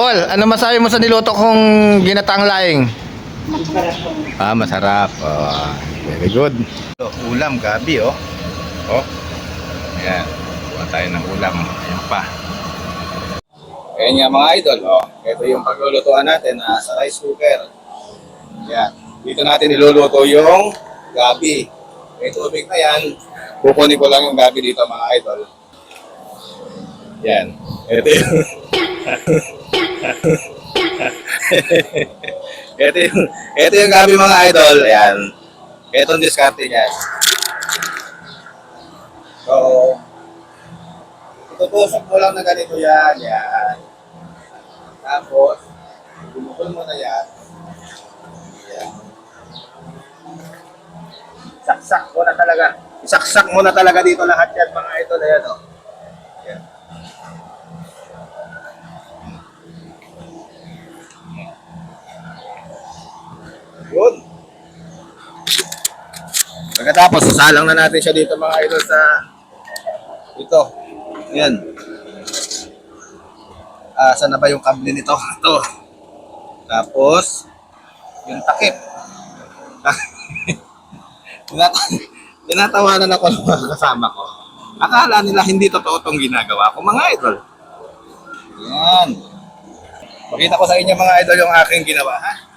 Paul, ano masabi mo sa niluto kong ginataang laing? Ah, masarap. Oh, very good. Ulam, gabi, oh. Oh. Ayan. Kuha tayo ng ulam. Ayan pa. Ayan nga mga idol, oh. Ito yung paglulutuan natin ah, sa rice cooker. Ayan. Dito natin niluluto yung gabi. May tubig na yan. Kukunin ko lang yung gabi dito mga idol. Yan. Ito yung... ito yung... Ito yung gabi mga idol. Ayan. Ito yung diskarte niya. So, itutusok mo lang na ganito yan. Yan. Tapos, bumukol mo na yan. Yan. Saksak mo na talaga. Isaksak mo na talaga dito lahat yan mga idol. Ayan o. Yan. Yun. Pagkatapos, sasalang na natin siya dito mga idol sa ito. Yan. Ah, saan na ba yung kable nito? Ito. Tapos, yung takip. Tinat- Tinatawanan ako ng mga kasama ko. Akala nila hindi totoo itong ginagawa ko, mga idol. Yan. Pakita ko sa inyo mga idol yung aking ginawa, ha?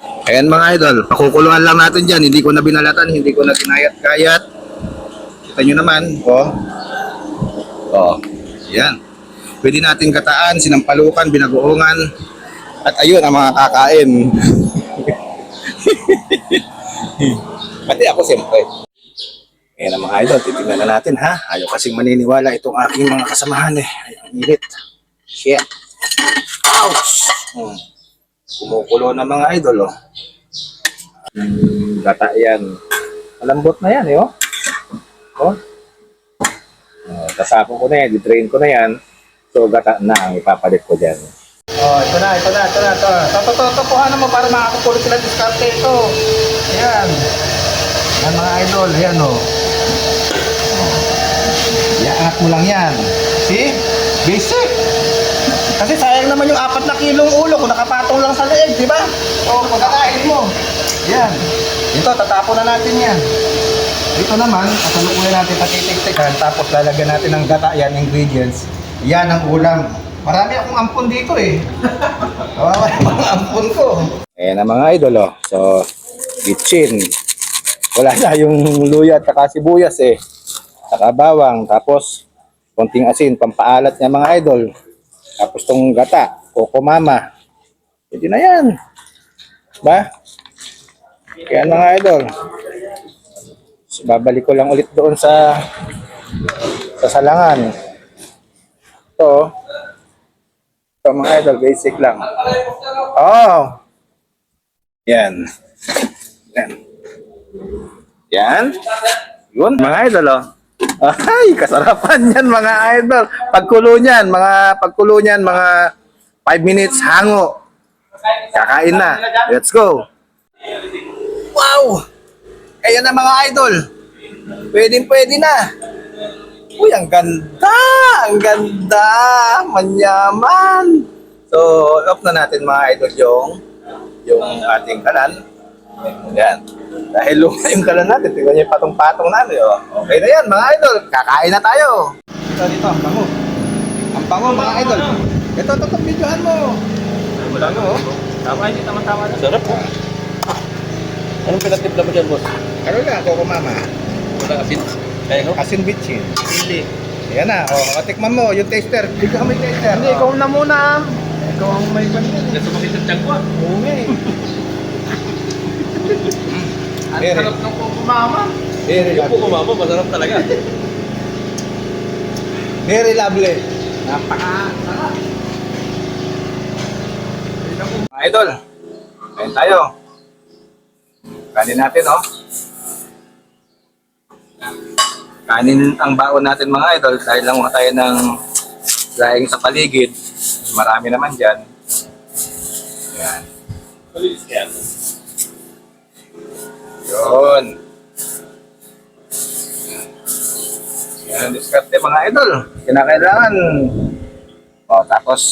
Ayan mga idol, pakukuluan lang natin dyan. Hindi ko na binalatan, hindi ko na kinayat-kayat. Kita nyo naman, oh. Oh, yan. Pwede natin gataan, sinampalukan, binagoongan. At ayun ang mga kakain. Pati ako siyempre. Ayan ang mga idol, titignan na natin ha. Ayaw kasing maniniwala itong aking mga kasamahan eh. Ay, ang init. Shit. Ouch! Hmm. Kumukulo na mga idol oh. Gata yan. Malambot na yan eh oh. Oh. Uh, tasapon ko na yan, di-drain ko na yan. So gata na ang ipapalit ko dyan. Oh, ito na, ito na, ito na, ito. Tatototokuhan mo para makakapulo sila diskarte ito. Ayan. Yan mga idol, ayan o. Oh. Iaangat mo lang yan. See? Basic. Kasi sayang naman yung apat na kilong ulo kung nakapatong lang sa leeg, di ba? O, pagkakain mo. Yan. Ito, tatapon na natin yan. Dito naman, kasalukuyan natin patitik-tikan, tapos lalagyan natin ng gata, yan, ingredients. Yan ang ulam. Marami akong ampon dito eh. Kawawa yung mga ampon ko. Ayan na mga idol oh. So, kitchen. Wala na yung luya at saka sibuyas eh. Saka bawang. Tapos, konting asin, pampaalat niya mga idol. Tapos tong gata, coco mama. Pwede na yan. Ba? Kaya mga idol. So, babalik ko lang ulit doon sa sa salangan. Ito. Ito mga idol, basic lang. Oh. Yan. Yan. Yan. Yun, mga idol, oh. Ay, kasarapan yan, mga idol. Pagkulo niyan, mga pagkulo niyan, mga 5 minutes, hango. Kakain na. Let's go. Wow! Ayan na mga idol. Pwede, pwede na. Uy, ang ganda! Ang ganda! Manyaman! So, off na natin mga idol yung yung ating kalan. Yan. Dahil luma yung kalan natin, tingnan niyo yung patong-patong natin. Oh. Okay na yan mga idol. Kakain na tayo. Ito dito, ang bango. Ang bango mga idol. Ito, ito, ito, videohan mo. Ang bango. oh. Tama, hindi tama-tama na. Sarap po. Anong pinatimpla mo dyan, boss? Ano na, Coco Mama? Wala asin. Kaya ko? Asin bitchin. Hindi. Ayan na, oh, tikman mo, yung taster. Bigyan ka may taster. Hindi, oh. ikaw na muna. Ikaw ang may banyan. Kasi sumakit ang tiyan ko ah. Oo nga eh. Ang Very. sarap ng kuko mama. Very Yung lovely. mama, masarap talaga. Very lovely. Napaka-sarap. Mga idol, kain tayo. Kanin natin, oh. Kanin ang baon natin mga idol dahil lang tayo ng dahil sa paligid. Marami naman dyan. Yan. Malinis yan. Yun. Yan, diskarte mga idol. Kinakailangan. O, tapos,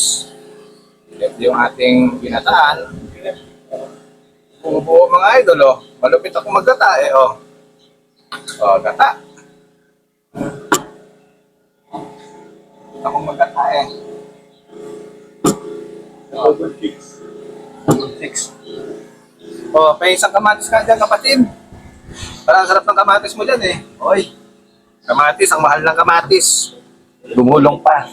yung ating ginataan. Bumubuo mga idol, oh. Malupit ako maggata, eh, oh. Oh, gata. Ako maggata, eh. Double kicks. Six. Oh, may isang kamatis ka dyan, kapatid. Parang sarap ng kamatis mo dyan, eh. Oy. Kamatis, ang mahal ng kamatis. Gumulong pa.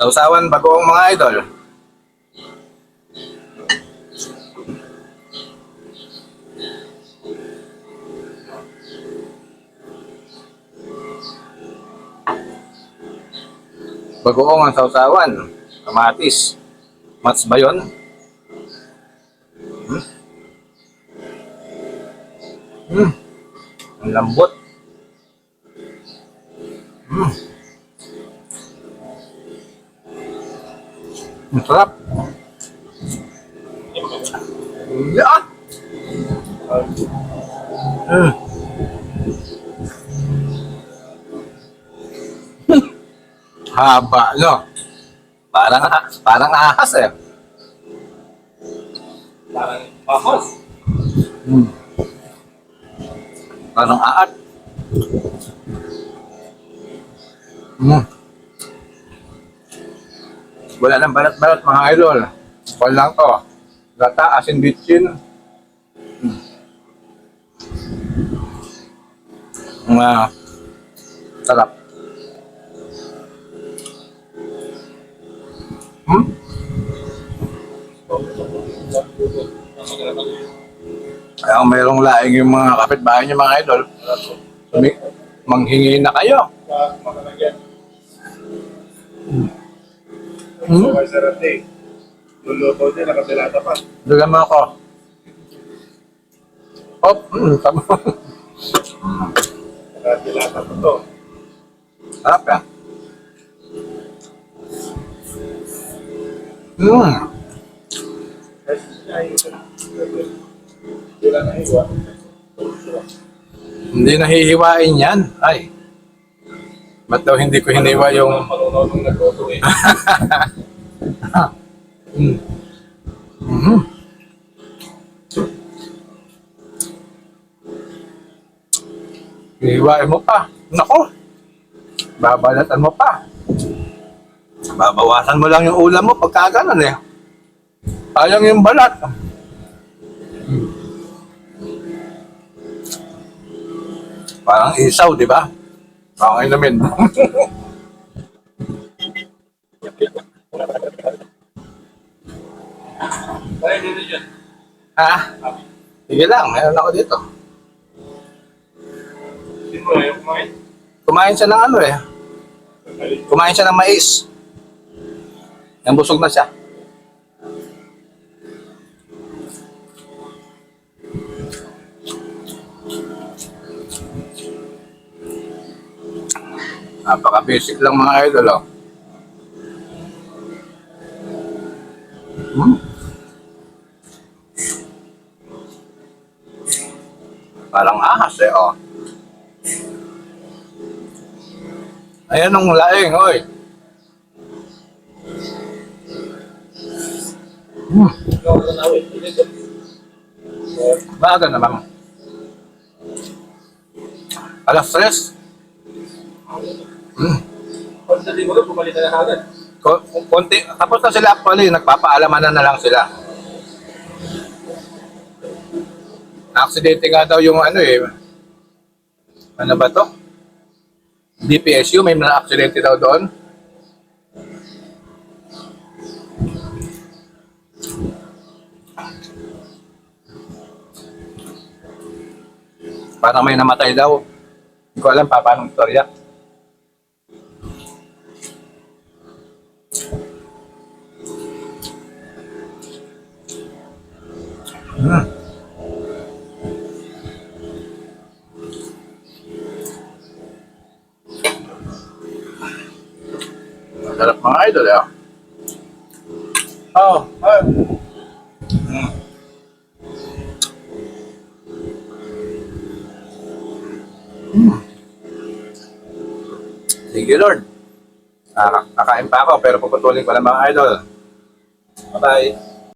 Sausawan bagoong mga idol. Bagoong ang sausawan. Kamatis. Mats ba yun? Lambot. Hmm. Ang sarap. Yeah. Hmm. Haba, no? Parang, parang ahas eh. Parang ahas. Hmm. Parang aat. Hmm. Wala nang balat-balat mga idol. Wala lang to. Gata, asin bitchin. Hmm. Mga sarap. Hmm? Kaya kung mayroong laing yung mga kapitbahay niyo mga idol, manghingi na kayo. Hmm? Ate, luluto niya, nakabilata pa. Dugan mo ako. Hop, mm, tama. Nakabilata pa to. Sarap yan. Mm. Hindi nahihiwain yan. Ay. Ba't daw hindi ko hiniwa yung... Eh. Mm. Mhm. Hihiwain mo pa. Nako. Babalatan mo pa. Babawasan mo lang yung ulam mo pagka ganun eh. Sayang yung balat. Parang isaw, di ba? Parang inumin. Ha? Sige lang, meron ako dito. Kumain? Siya ng ano eh. Kumain siya ng mais. Yan busog na siya. Napaka-basic lang mga idol, oh. Hmm? Parang ahas eh, oh. Ayan ang laing, oy. Hmm, Ikaw na baga naman. Alas tres. Hmm. Pagdating mo bumalik na agad. Ko- Konti, tapos na sila actually, nagpapaalaman na lang sila. Na-aksidente nga daw yung ano eh. Ano ba to? DPSU, may na-aksidente daw doon. Parang may namatay daw. Hindi ko alam pa paano istorya. Hmm. Masarap mga idol, eh. Oh, oh. Mm. Mm. Sige, Lord. Ah, kakain pa ako pero puputulin ko lang mga idol. Bye-bye.